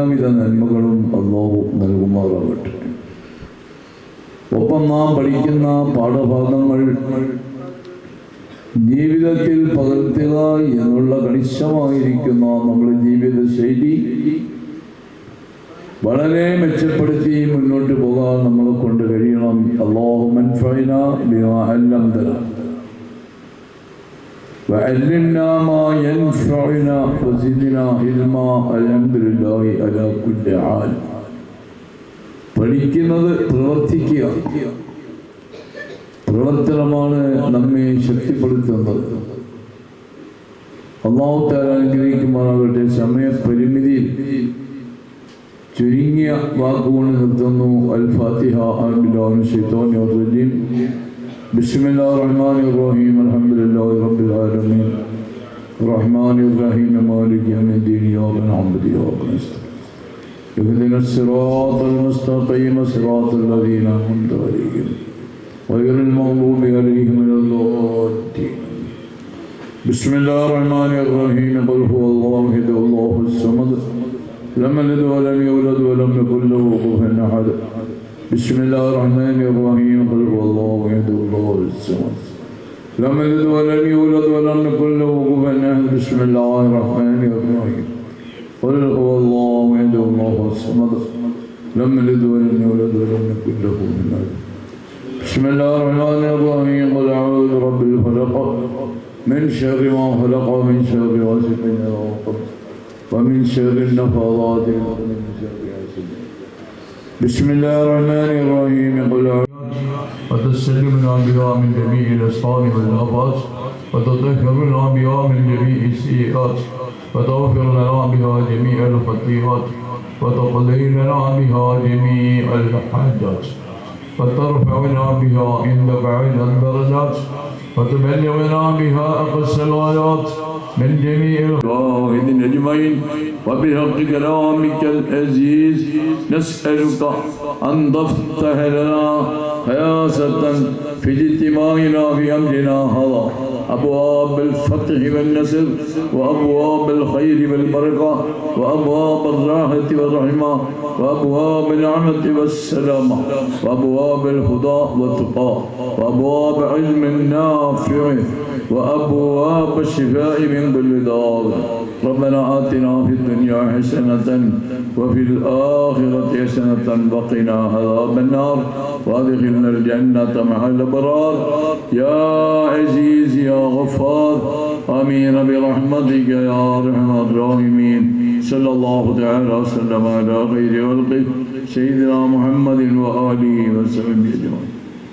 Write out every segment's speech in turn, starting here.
എല്ലാവിധ നന്മകളും അള്ളാഹു നൽകുമാറാകട്ടെ ഒപ്പം നാം പഠിക്കുന്ന പാഠഭാഗങ്ങൾ ജീവിതത്തിൽ പകർത്തുക എന്നുള്ള കണിശമായിരിക്കുന്ന നമ്മുടെ ജീവിത ശൈലി വളരെ മെച്ചപ്പെടുത്തി മുന്നോട്ട് പോകാൻ നമ്മളെ കൊണ്ട് കഴിയണം. അള്ളാഹു മൻഫൈന ബിമാഅല്ലംതന وعلمنا ما ينفعنا وزدنا علما الحمد لله على كل حال പഠിക്കുന്നത് പ്രവർത്തിക്കുക പ്രവർത്തനമാണ് നമ്മെ ശക്തിപ്പെടുത്തുന്നത് അള്ളാഹു താല അനുഗ്രഹിക്കുമാറാകട്ടെ സമയപരിമിതിയിൽ ചുരുങ്ങിയ വാക്കുകൊണ്ട് നിർത്തുന്നു അൽ ഫാത്തിഹ അൽബിലാഹു ഷൈത്താനി റജീം بسم الله الرحمن الرحيم الحمد لله رب العالمين. الرحمن الرحيم مالك يوم الدين إياك نعبد وإياك نستعين. اهدنا الصراط المستقيم صراط الذين أنعمت عليهم. غير المغضوب عليهم ولا الضالين. بسم الله الرحمن الرحيم قل هو الله احد الله الصمد. لم يلد ولم يولد ولم يكن له كفوا أحد. بسم الله الرحمن الرحيم. قل هو الله احد الله الصمد. لم يلد ولم يولد ولم يكن له كفوا أحد. بسم الله الرحمن الرحيم. قل هو الله احد الله الصمد. لم يلد ولم يولد ولم يكن له كفوا بسم الله الرحمن الرحيم. قل أعوذ برب الفلق. من شر ما خلق ومن شر غاسق اذا وقب ومن شر النفاضات ومن شر بسم الله الرحمن الرحيم. قل وتسلمنا بها من جميع الأسقام والافات وتطهرنا بها من جميع السيئات. وتغفر لنا بها جميع الخطيئات وتقضي لنا بها جميع الحاجات. وترفعنا بها عند الدرجات وتبلغنا بها أقصى الغايات من جميع الواحد أجمعين وبحق كلامك العزيز نسألك أن تفتح لنا حياسة في اجتماعنا في أمرنا هذا. أبواب الفتح والنصر وأبواب الخير والبركة وأبواب الراحة والرحمة وأبواب النعمة والسلامة وأبواب الهدى والتقى وأبواب علم نافع وأبواب الشفاء من كل داء ربنا آتنا في الدنيا حسنة وفي الآخرة حسنة وقنا عذاب النار. وأدخلنا الجنة مع الأبرار. يا عزيز يا غفار. آمين برحمتك يا أرحم الراحمين. صلى الله تعالى وسلم على خير خلقه. سيدنا محمد وآله وسلم أجمعين.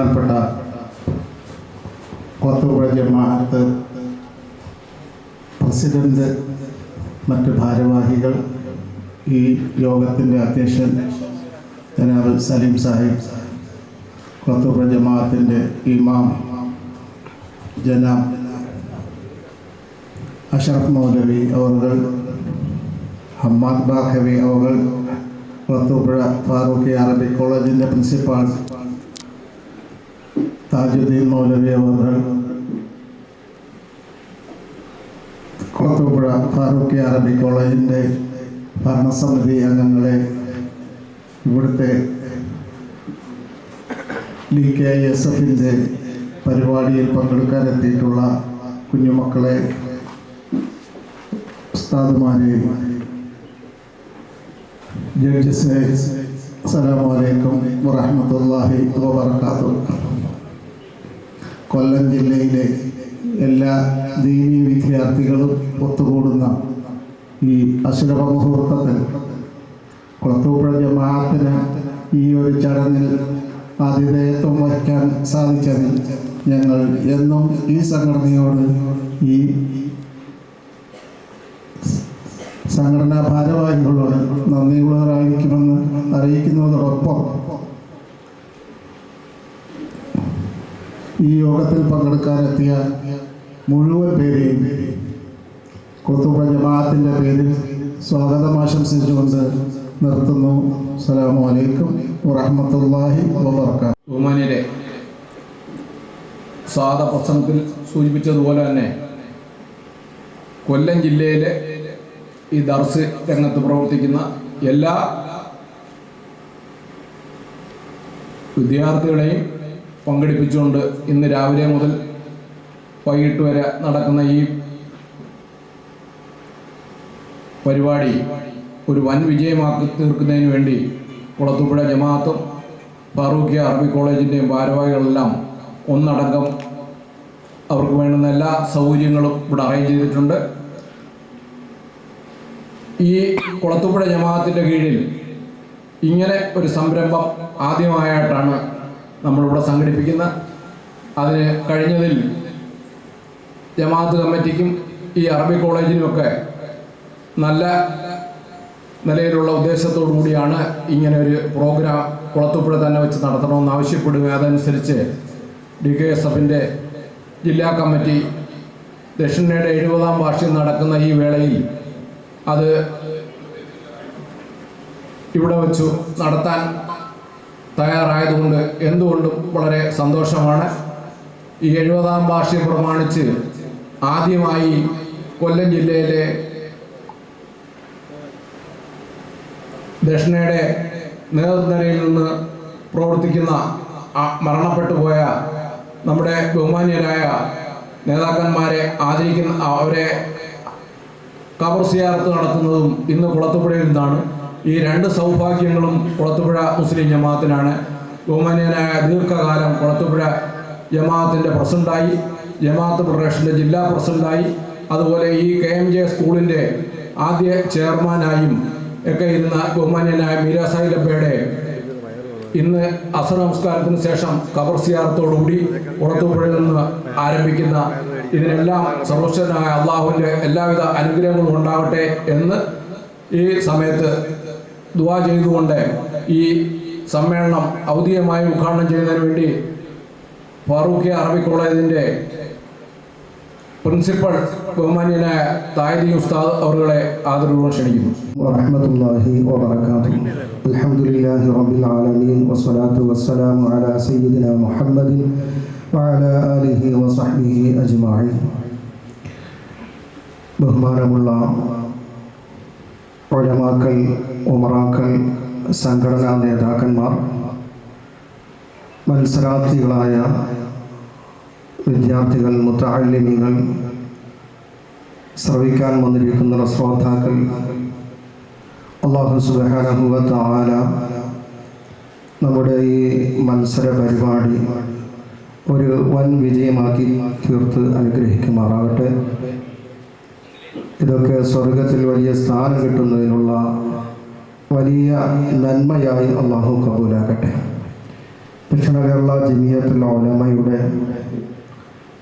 ബഹുമാനപ്പെട്ട കൊത്തുപുഴ ജമാഅത്ത് പ്രസിഡന്റ് മറ്റ് ഭാരവാഹികൾ ഈ യോഗത്തിന്റെ അധ്യക്ഷൻ ജനാബ് സലീം സാഹിബ് കൊത്തുപുഴ ജമാഅത്തിന്റെ ഇമാം ജനാബ് അഷറഫ് മൗലവി അവർ ഹമ്മാദ് ബാഖവി അവർ കൊത്തുപുഴ ഫാറൂഖി അറബി കോളേജിന്റെ പ്രിൻസിപ്പാൾ താജുദ്ദീൻ മൗലവി അവർ കോത്തപ്പുഴ ഫാറൂഖി അറബി കോളേജിന്റെ ഭരണസമിതി അംഗങ്ങളെ ഇവിടുത്തെ ഡി കെ എസ് എഫിന്റെ പരിപാടിയിൽ പങ്കെടുക്കാനെത്തിയിട്ടുള്ള കുഞ്ഞുമക്കളെ ഉസ്താദുമാരെ ജഡ്ജസ് അസ്സലാമലൈക്കും വറഹമത്തല്ലാഹി വബർക്കാത്തു കൊല്ലം ജില്ലയിലെ എല്ലാ ദീനീ വിദ്യാർത്ഥികളും ഒത്തുകൂടുന്ന ഈ അസുലഭ മുഹൂർത്തത്തിൽ കുളത്തൂപ്പുഴ ജമാഅത്തിന് ഈ ഒരു ചടങ്ങിൽ ആതിഥേയത്വം വഹിക്കാൻ സാധിച്ചതിൽ ഞങ്ങൾ എന്നും ഈ സംഘടനയോട് ഈ സംഘടനാ ഭാരവാഹികളോട് നന്ദിയുള്ളവരായിരിക്കുമെന്ന് അറിയിക്കുന്നതോടൊപ്പം ഈ യോഗത്തിൽ പങ്കെടുക്കാനെത്തിയ മുഴുവൻ പേരെയും കുളത്തൂപ്പുഴ ജമാഅത്തിന്റെ പേരിൽ സ്വാഗതം ആശംസിച്ചുകൊണ്ട് നിർത്തുന്നു. അസ്സലാമു അലൈക്കും വറഹ്മത്തുള്ളാഹി വബർക്കാത്തു ബഹുമാന്യരെ സാദ പ്രസംഗത്തിൽ സൂചിപ്പിച്ചതുപോലെ തന്നെ കൊല്ലം ജില്ലയിലെ ഈ ദർസ് രംഗത്ത് പ്രവർത്തിക്കുന്ന എല്ലാ വിദ്യാർത്ഥികളെയും പങ്കെടുപ്പിച്ചുകൊണ്ട് ഇന്ന് രാവിലെ മുതൽ വൈകിട്ട് വരെ നടക്കുന്ന ഈ പരിപാടി ഒരു വൻ വിജയമാക്കി തീർക്കുന്നതിന് വേണ്ടി കുളത്തുപുഴ ജമാഅത്തും ഫാറൂഖി അറബി കോളേജിന്റെയും ഭാരവാഹികളെല്ലാം ഒന്നടങ്കം അവർക്ക് വേണ്ടുന്ന എല്ലാ സൗകര്യങ്ങളും ഇവിടെ അറേഞ്ച് ചെയ്തിട്ടുണ്ട്. ഈ കുളത്തുപുഴ ജമാഅത്തിന്റെ കീഴിൽ ഇങ്ങനെ ഒരു സംരംഭം ആദ്യമായിട്ടാണ് നമ്മളിവിടെ സംഘടിപ്പിക്കുന്ന അതിന് കഴിഞ്ഞതിൽ ജമാഅത്ത് കമ്മിറ്റിക്കും ഈ അറബി കോളേജിനുമൊക്കെ നല്ല നിലയിലുള്ള ഉദ്ദേശത്തോടു കൂടിയാണ് ഇങ്ങനെ ഒരു പ്രോഗ്രാം കുളത്തുപ്പുഴ തന്നെ വെച്ച് നടത്തണമെന്ന് ആവശ്യപ്പെടുക. അതനുസരിച്ച് ഡി കെ എസ് എഫിന്റെ ജില്ലാ കമ്മിറ്റി ദക്ഷിണയുടെ എഴുപതാം വാർഷികം നടക്കുന്ന ഈ വേളയിൽ അത് ഇവിടെ വെച്ചു നടത്താൻ തയ്യാറായതുകൊണ്ട് എന്തുകൊണ്ടും വളരെ സന്തോഷമാണ്. ഈ എഴുപതാം വാർഷികം പ്രമാണിച്ച് ആദ്യമായി കൊല്ലം ജില്ലയിലെ ദക്ഷിണയുടെ നേതൃനിരയിൽ നിന്ന് പ്രവർത്തിക്കുന്ന മരണപ്പെട്ടു പോയ നമ്മുടെ ബഹുമാന്യരായ നേതാക്കന്മാരെ ആദരിക്കുന്ന അവരെ കബർ സിയാർത്ത് നടത്തുന്നതും ഇന്ന് കുളത്തുപുഴയിൽ നിന്നാണ്. ഈ രണ്ട് സൗഭാഗ്യങ്ങളും കുളത്തുപുഴ മുസ്ലിം ജമാഅത്തിനാണ്. ബഹുമാനീയനായ ദീർഘകാലം കുളത്തുപുഴ ജമാഅത്തിന്റെ പ്രസിഡന്റായി ജമാഅത്ത് ഫെഡറേഷന്റെ ജില്ലാ പ്രസിഡന്റായി അതുപോലെ ഈ കെ എം ജെ സ്കൂളിന്റെ ആദ്യ ചെയർമാനായും ഒക്കെ ഇരുന്ന ബഹുമാന്യനായ മീര ഇന്ന് അസർ നമസ്കാരത്തിന് ശേഷം കബർ സിയാറത്തോടുകൂടി പുറത്തുപുഴയിൽ നിന്ന് ആരംഭിക്കുന്ന ഇതിനെല്ലാം സർവശ്വനായ അള്ളാഹുവിന്റെ എല്ലാവിധ അനുഗ്രഹങ്ങളും ഉണ്ടാവട്ടെ എന്ന് ഈ സമയത്ത് ദുവാ ചെയ്തുകൊണ്ട് ഈ സമ്മേളനം ഔദ്യോഗികമായി ഉദ്ഘാടനം ചെയ്യുന്നതിന് വേണ്ടി ഫാറൂഖി അറബി കോളേജിന്റെ പ്രിൻസിപ്പൽ ബഹുമാനിയനായ തായദി ഉസ്താദ് അവരുടെ ആദരവോട് ക്ഷണിക്കുന്നു. റഹ്മത്തുള്ളാഹി വബറകാതുഹു. അൽഹംദുലില്ലാഹി റബ്ബിൽ ആലമീൻ. വസ്സലാത്തു വസ്സലാമു അലാ സയ്യിദിന മുഹമ്മദിൻ വഅലാ ആലിഹി വസഹ്ബിഹി അജ്മഈൻ. ബഹുമാനമുള്ള ഉലമാക്കൾ ഉമറാക്കൾ സംഘടനാ നേതാക്കന്മാർ മത്സരാർത്ഥികളായ വിദ്യാർത്ഥികൾ മുത്താലിമികൾ ശ്രവിക്കാൻ വന്നിരിക്കുന്ന ശ്രോതാക്കൾ അള്ളാഹു സുബാനഹുവ ആല നമ്മുടെ ഈ മത്സര പരിപാടി ഒരു വൻ വിജയമാക്കി തീർത്ത് അനുഗ്രഹിക്കുമാറാകട്ടെ. ഇതൊക്കെ സ്വർഗത്തിൽ വലിയ സ്ഥാനം കിട്ടുന്നതിനുള്ള വലിയ നന്മയായി അള്ളാഹു കബൂലാക്കട്ടെ. ദക്ഷിണകേരള ജമിയത്തുൽ ഓലമയുടെ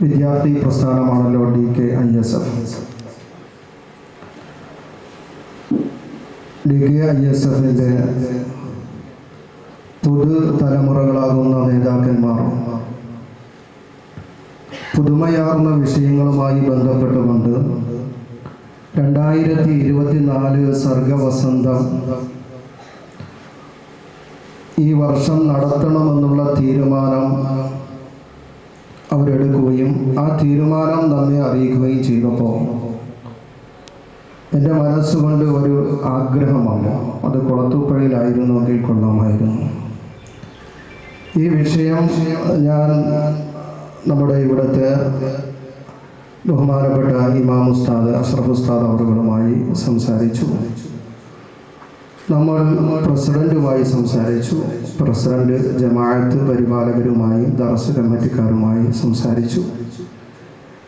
വിദ്യാർത്ഥി പ്രസ്ഥാനമാണല്ലോ D K I S F. D K I S എഫിന്റെ പുതു തലമുറകളാകുന്ന നേതാക്കന്മാർ പുതുമയാർന്ന വിഷയങ്ങളുമായി ബന്ധപ്പെട്ടുകൊണ്ട് രണ്ടായിരത്തി ഇരുപത്തിനാല് സർഗവസന്തം ഈ വർഷം നടത്തണമെന്നുള്ള തീരുമാനം അവരെടുക്കുകയും ആ തീരുമാനം നമ്മെ അറിയിക്കുകയും ചെയ്തപ്പോൾ എന്റെ മനസ്സുകൊണ്ട് ഒരു ആഗ്രഹമാണ്. അത് കുളത്തൂപ്പുഴയിലായിരുന്നുവെങ്കിൽ കൊള്ളാമായിരുന്നു. ഈ വിഷയം ഞാൻ നമ്മുടെ ഇവിടുത്തെ ബഹുമാനപ്പെട്ട ഇമാം ഉസ്താദ് അഷ്റഫ് ഉസ്താദ് അവരുകളുമായി സംസാരിച്ചു. നമ്മൾ പ്രസിഡന്റുമായി സംസാരിച്ചു. പ്രസിഡന്റ് ജമാഅത്ത് പരിപാലകരുമായി ദർശ കമ്മിറ്റിക്കാരുമായി സംസാരിച്ചു.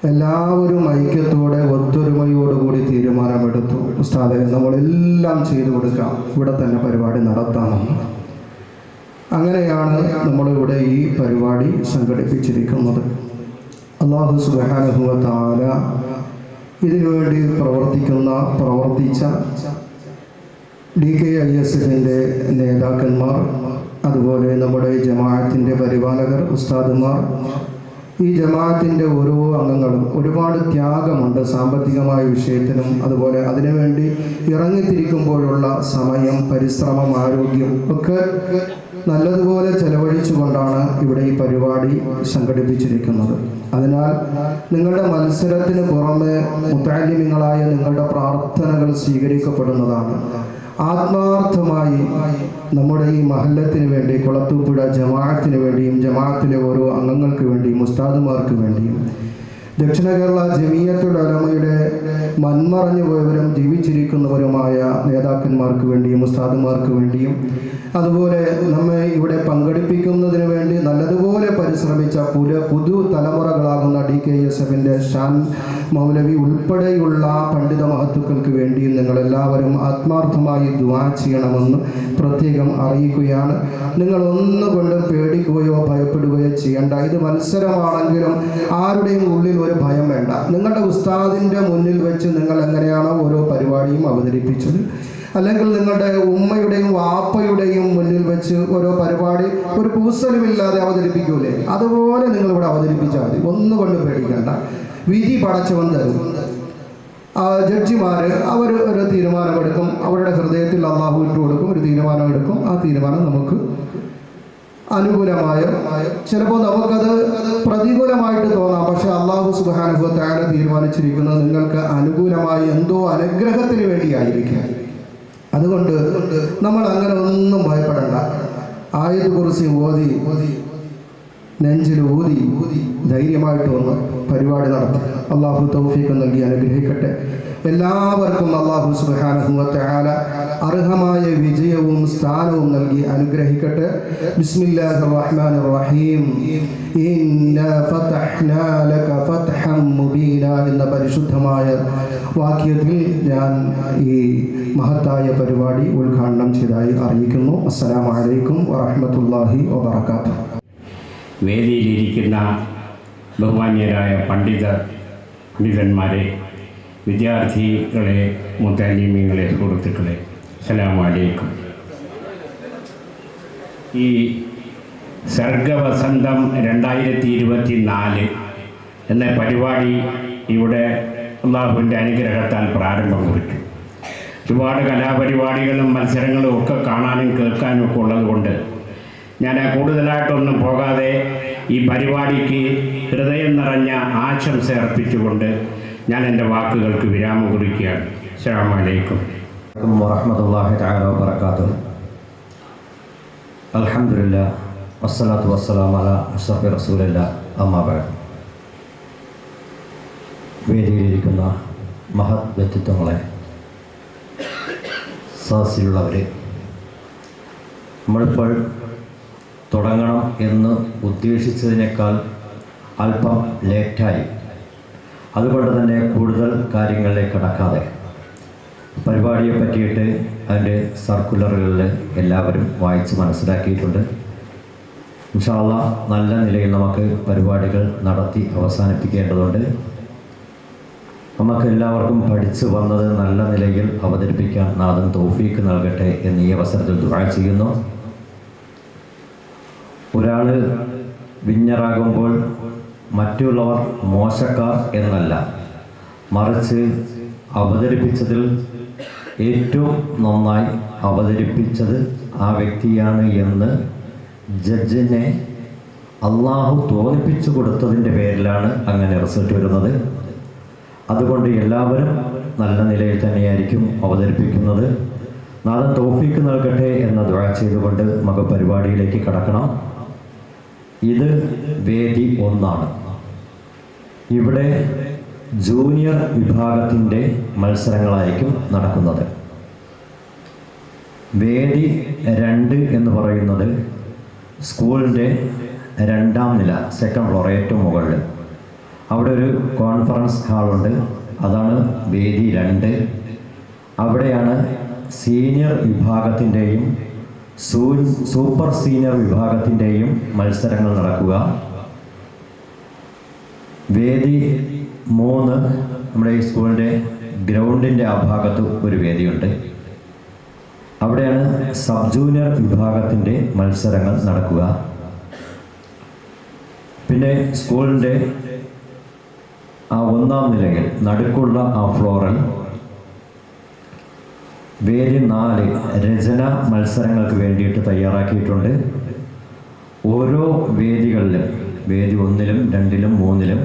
എല്ലാവരും ഐക്യത്തോടെ ഒത്തൊരുമയോടുകൂടി തീരുമാനമെടുത്തു. ഉസ്താദെ നമ്മളെല്ലാം ചെയ്തു കൊടുക്കാം. ഇവിടെ തന്നെ പരിപാടി നടത്താമെന്ന് അങ്ങനെയാണ് നമ്മളിവിടെ ഈ പരിപാടി സംഘടിപ്പിച്ചിരിക്കുന്നത്. അള്ളാഹു സുബാനുഭവത്താല ഇതിനുവേണ്ടി പ്രവർത്തിക്കുന്ന പ്രവർത്തിച്ച ഡി കെ ഐ എസ് എഫിന്റെ നേതാക്കന്മാർ അതുപോലെ നമ്മുടെ ജമാഅത്തിന്റെ പരിപാലകർ ഉസ്താദുമാർ ഈ ജമാഅത്തിന്റെ ഓരോ അംഗങ്ങളും ഒരുപാട് ത്യാഗമുണ്ട് സാമ്പത്തികമായ വിഷയത്തിനും അതുപോലെ അതിനുവേണ്ടി ഇറങ്ങിത്തിരിക്കുമ്പോഴുള്ള സമയം പരിശ്രമം ആരോഗ്യം ഒക്കെ നല്ലതുപോലെ ചെലവഴിച്ചുകൊണ്ടാണ് ഇവിടെ ഈ പരിപാടി സംഘടിപ്പിച്ചിരിക്കുന്നത്. അതിനാൽ നിങ്ങളുടെ മത്സരത്തിന് പുറമെ മുത്താലിമ്യങ്ങളായ നിങ്ങളുടെ പ്രാർത്ഥനകൾ സ്വീകരിക്കപ്പെടുന്നതാണ്. ആത്മാർത്ഥമായി നമ്മുടെ ഈ മഹല്ലത്തിന് വേണ്ടി കുളത്തൂപ്പുഴ ജമാഅത്തിന് വേണ്ടിയും ജമാഅത്തിലെ ഓരോ അംഗങ്ങൾക്ക് വേണ്ടിയും ഉസ്താദുമാർക്ക് വേണ്ടിയും ദക്ഷിണ കേരള ജമീയത്തുൽ ഉലമയുടെ മൺമറഞ്ഞു പോയവരും ജീവിച്ചിരിക്കുന്നവരുമായ നേതാക്കന്മാർക്ക് വേണ്ടിയും ഉസ്താദുമാർക്ക് വേണ്ടിയും അതുപോലെ നമ്മെ ഇവിടെ പങ്കെടുപ്പിക്കുന്നതിന് വേണ്ടി നല്ലതുപോലെ പരിശ്രമിച്ച പുല പുതു തലമുറകളാകുന്ന ഡി കെ എസ് എഫിന്റെ ഷാൻ മൗലവി ഉൾപ്പെടെയുള്ള പണ്ഡിത മഹത്തുക്കൾക്ക് വേണ്ടിയും നിങ്ങളെല്ലാവരും ആത്മാർത്ഥമായി ദുവാ ചെയ്യണമെന്ന് പ്രത്യേകം അറിയിക്കുകയാണ്. നിങ്ങൾ ഒന്നുകൊണ്ടും പേടിക്കുകയോ ഭയപ്പെടുകയോ ചെയ്യേണ്ട. ഇത് മത്സരമാണെങ്കിലും ആരുടെയും ഉള്ളിൽ ഒരു ഭയം വേണ്ട. നിങ്ങളുടെ ഉസ്താദിന്റെ മുന്നിൽ വെച്ച് നിങ്ങൾ എങ്ങനെയാണോ ഓരോ പരിപാടിയും അവതരിപ്പിച്ചത്. അല്ലെങ്കിൽ നിങ്ങളുടെ ഉമ്മയുടെയും വാപ്പയുടെയും മുന്നിൽ വെച്ച് ഓരോ പരിപാടി ഒരു പൂസലുമില്ലാതെ അവതരിപ്പിക്കൂലേ? അതുപോലെ നിങ്ങൾ ഇവിടെ അവതരിപ്പിച്ചാൽ മതി. ഒന്നുകൊണ്ട് പേടിക്കേണ്ട. വിധി പടച്ചവൻ തരും. ജഡ്ജിമാർ അവർ ഒരു തീരുമാനമെടുക്കും. അവരുടെ ഹൃദയത്തിൽ അള്ളാഹു ഇട്ട് കൊടുക്കും ഒരു തീരുമാനമെടുക്കും. ആ തീരുമാനം നമുക്ക് അനുകൂലമായ ചിലപ്പോൾ നമുക്കത് പ്രതികൂലമായിട്ട് തോന്നാം. പക്ഷെ അള്ളാഹു സുബാനുഭവത്താണ് തീരുമാനിച്ചിരിക്കുന്നത് നിങ്ങൾക്ക് അനുകൂലമായി എന്തോ അനുഗ്രഹത്തിന് വേണ്ടിയായിരിക്കും. അതുകൊണ്ട് നമ്മൾ അങ്ങനെ ഒന്നും ഭയപ്പെടണ്ട. ആയത് കുറിച്ച് ഓതി നെഞ്ചിൽ ഊതി ധൈര്യമായിട്ട് ഒന്ന് പരിപാടി നടത്തി. അള്ളാഹു തൗഫീഖ് നൽകി അനുഗ്രഹിക്കട്ടെ. എല്ലാവർക്കും അള്ളാഹു സുബാനുഭവത്താല അർഹമായ വിജയവും സ്ഥാനവും നൽകി അനുഗ്രഹിക്കട്ടെ. ബിസ്മില്ലാഹി റഹ്മാനിർ റഹീം എന്ന പരിശുദ്ധമായ വാക്യത്തിൽ ഞാൻ ഈ മഹത്തായ പരിപാടി ഉദ്ഘാടനം ചെയ്തതായി അറിയിക്കുന്നു. അസ്സലാമു അലൈക്കും വറഹ്മത്തുള്ളാഹി വബറകാതുഹു. വേദിയിലിരിക്കുന്ന ബഹുമാന്യരായ പണ്ഡിത പണ്ഡിതന്മാരെ വിദ്യാർത്ഥികളെ മുത്തലിമീങ്ങളെ സുഹൃത്തുക്കളെ അസ്സലാമു അലൈക്കും ഈ സർഗവസന്തം രണ്ടായിരത്തി ഇരുപത്തി നാല് എന്ന പരിപാടി ഇവിടെ അള്ളാഹുവിന്റെ അനുഗ്രഹത്താൽ പ്രാരംഭം കുറിച്ചു. ഒരുപാട് കലാപരിപാടികളും മത്സരങ്ങളും ഒക്കെ കാണാനും കേൾക്കാനും ഒക്കെ ഉള്ളതുകൊണ്ട് ഞാൻ കൂടുതലായിട്ടൊന്നും പോകാതെ ഈ പരിപാടിക്ക് ഹൃദയം നിറഞ്ഞ ആശംസ അർപ്പിച്ചുകൊണ്ട് ഞാൻ എന്റെ വാക്കുകൾക്ക് വിരാമം കുറിക്കുകയാണ് അസ്സാം വലൈക്കും വറഹമത്തല്ലാഹി താല വാത്തു അലഹമില്ല വസ്സലാത്തു വസ്സലാം അല അഷ്റഫി റസൂലല്ല. അമ്മാബാദ് വേദിയിലിരിക്കുന്ന മഹത് വ്യക്തിത്വങ്ങളെ സദസ്സിലുള്ളവരെ നമ്മളിപ്പോൾ തുടങ്ങണം എന്ന് ഉദ്ദേശിച്ചതിനേക്കാൾ അല്പം ലേറ്റായി അതുകൊണ്ട് തന്നെ കൂടുതൽ കാര്യങ്ങളിലേക്ക് കടക്കാതെ പരിപാടിയെ പറ്റിയിട്ട് അതിന്റെ സർക്കുലറുകളിൽ എല്ലാവരും വായിച്ച് മനസ്സിലാക്കിയിട്ടുണ്ട്. ഇൻഷാല്ല നല്ല നിലയിൽ നമുക്ക് പരിപാടികൾ നടത്തി അവസാനിപ്പിക്കേണ്ടതുണ്ട്. നമുക്ക് എല്ലാവർക്കും പഠിച്ചു വന്നത് നല്ല നിലയിൽ അവതരിപ്പിക്കാൻ നാഥൻ തോഫീക്ക് നൽകട്ടെ എന്ന് ഈ അവസരത്തിൽ ദുആ ചെയ്യുന്നു. ഒരാൾ വിഞ്ഞറാകുമ്പോൾ മറ്റുള്ളവർ മോശക്കാർ എന്നല്ല. മറിച്ച് അവതരിപ്പിച്ചതിൽ ഏറ്റവും നന്നായി അവതരിപ്പിച്ചത് ആ വ്യക്തിയാണ് എന്ന് ജഡ്ജിനെ അള്ളാഹു തോന്നിപ്പിച്ചു കൊടുത്തതിന്റെ പേരിലാണ് അങ്ങനെ റിസൾട്ട് വരുന്നത്. അതുകൊണ്ട് എല്ലാവരും നല്ല നിലയിൽ തന്നെയായിരിക്കും അവതരിപ്പിക്കുന്നത്. നാളെ തോഫീക്ക് നൽകട്ടെ എന്ന ദ്വാ ചെയ്തുകൊണ്ട് നമുക്ക് പരിപാടിയിലേക്ക് കടക്കണം. ഇത് വേദി ഒന്നാണ്. ഇവിടെ ജൂനിയർ വിഭാഗത്തിന്റെ മത്സരങ്ങളായിരിക്കും നടക്കുന്നത്. വേദി രണ്ട് എന്ന് പറയുന്നത് സ്കൂളിന്റെ രണ്ടാം നില സെക്കൻഡ് ഫ്ലോർ ഏറ്റവും മുകളിൽ. അവിടെ ഒരു കോൺഫറൻസ് ഹാളുണ്ട് അതാണ് വേദി രണ്ട്. അവിടെയാണ് സീനിയർ വിഭാഗത്തിന്റെയും സൂപ്പർ സീനിയർ വിഭാഗത്തിന്റെയും മത്സരങ്ങൾ നടക്കുക. വേദി മൂന്ന് നമ്മുടെ ഈ സ്കൂളിന്റെ ഗ്രൗണ്ടിന്റെ ആ ഭാഗത്ത് ഒരു വേദിയുണ്ട്. അവിടെയാണ് സബ് ജൂനിയർ വിഭാഗത്തിന്റെ മത്സരങ്ങൾ നടക്കുക. പിന്നെ സ്കൂളിന്റെ ആ ഒന്നാം നിലയിൽ നടുക്കുള്ള ആ ഫ്ലോറിൽ വേദി നാല് രചന മത്സരങ്ങൾക്ക് വേണ്ടിയിട്ട് തയ്യാറാക്കിയിട്ടുണ്ട്. ഓരോ വേദികളിലും വേദി ഒന്നിലും രണ്ടിലും മൂന്നിലും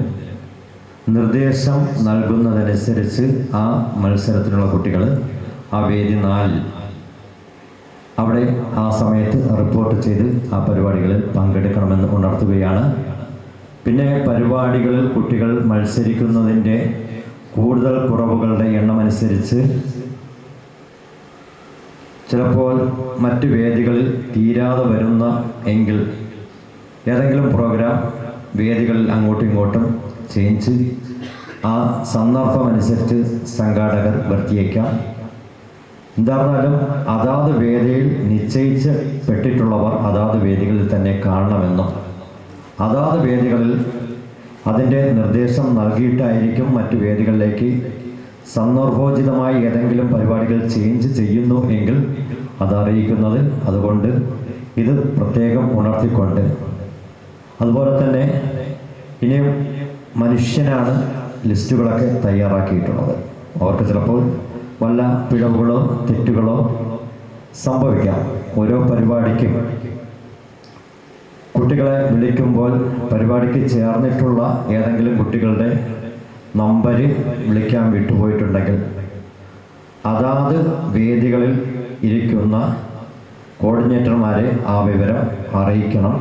നിർദ്ദേശം നൽകുന്നതനുസരിച്ച് ആ മത്സരത്തിനുള്ള കുട്ടികൾ ആ വേദി നാലിൽ അവിടെ ആ സമയത്ത് റിപ്പോർട്ട് ചെയ്ത് ആ പരിപാടികളിൽ പങ്കെടുക്കണമെന്ന് ഉണർത്തുകയാണ്. പിന്നെ പരിപാടികളിൽ കുട്ടികൾ മത്സരിക്കുന്നതിന്റെ കൂടുതൽ കുറവുകളുടെ എണ്ണം അനുസരിച്ച് ചിലപ്പോൾ മറ്റു വേദികളിൽ തീരാതെ വരുന്ന എങ്കിൽ ഏതെങ്കിലും പ്രോഗ്രാം വേദികളിൽ അങ്ങോട്ടും ഇങ്ങോട്ടും ചേഞ്ച് ആ സന്ദർഭമനുസരിച്ച് സംഘാടകർ വർത്തിയേക്കാം എന്തായിരുന്നാലും അതാത് വേദിയിൽ നിശ്ചയിച്ച് പെട്ടിട്ടുള്ളവർ അതാത് വേദികളിൽ തന്നെ കാണണമെന്നും അതാത് വേദികളിൽ അതിന്റെ നിർദ്ദേശം നൽകിയിട്ടായിരിക്കും മറ്റു വേദികളിലേക്ക് സന്ദർഭോചിതമായി ഏതെങ്കിലും പരിപാടികൾ ചേഞ്ച് ചെയ്യുന്നു എങ്കിൽ അത് അതുകൊണ്ട് ഇത് പ്രത്യേകം ഉണർത്തിക്കൊണ്ട്. അതുപോലെ തന്നെ ഇനിയും മനുഷ്യനാണ് ലിസ്റ്റുകളൊക്കെ തയ്യാറാക്കിയിട്ടുള്ളത്. അവർക്ക് ചിലപ്പോൾ വല്ല പിഴവുകളോ തെറ്റുകളോ സംഭവിക്കാം. ഓരോ പരിപാടിക്കും. കുട്ടികളെ വിളിക്കുമ്പോൾ പരിപാടിക്ക് ചേർന്നിട്ടുള്ള ഏതെങ്കിലും കുട്ടികളുടെ നമ്പര് വിളിക്കാൻ വിട്ടുപോയിട്ടുണ്ടെങ്കിൽ അതാത് വേദികളിൽ ഇരിക്കുന്ന കോർഡിനേറ്റർമാരെ ആ വിവരം അറിയിക്കണം.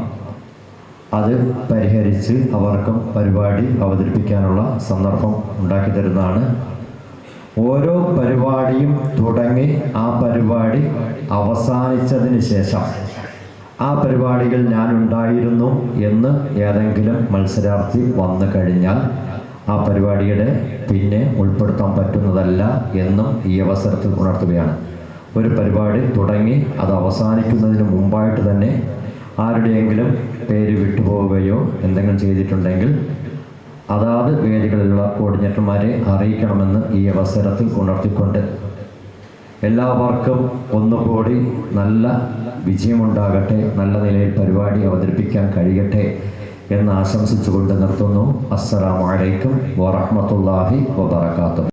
അത് പരിഹരിച്ച് അവർക്കും പരിപാടി അവതരിപ്പിക്കാനുള്ള സന്ദർഭം ഉണ്ടാക്കി തരുന്നതാണ്. ഓരോ പരിപാടിയും തുടങ്ങി ആ പരിപാടി അവസാനിച്ചതിന് ശേഷം ആ പരിപാടികൾ ഞാൻ ഉണ്ടായിരുന്നു എന്ന് ഏതെങ്കിലും മത്സരാർത്ഥി വന്നു കഴിഞ്ഞാൽ ആ പരിപാടിയുടെ പിന്നെ ഉൾപ്പെടുത്താൻ പറ്റുന്നതല്ല എന്നും ഈ അവസരത്തിൽ ഉണർത്തുകയാണ്. ഒരു പരിപാടി തുടങ്ങി അത് അവസാനിക്കുന്നതിന് മുമ്പായിട്ട് തന്നെ ആരുടെയെങ്കിലും പേര് വിട്ടുപോവുകയോ എന്തെങ്കിലും ചെയ്തിട്ടുണ്ടെങ്കിൽ അതാത് വേദികളിലുള്ള കോർഡിനേറ്റർമാരെ അറിയിക്കണമെന്ന് ഈ അവസരത്തിൽ ഉണർത്തിക്കൊണ്ട് എല്ലാവർക്കും ഒന്നുകൂടി നല്ല വിജയമുണ്ടാകട്ടെ നല്ല നിലയിൽ പരിപാടി അവതരിപ്പിക്കാൻ കഴിയട്ടെ എന്ന് ആശംസിച്ചുകൊണ്ട് നിർത്തുന്നു. അസ്സലാമലൈക്കും വറഹമത്തല്ലാഹി വബർക്കാത്തു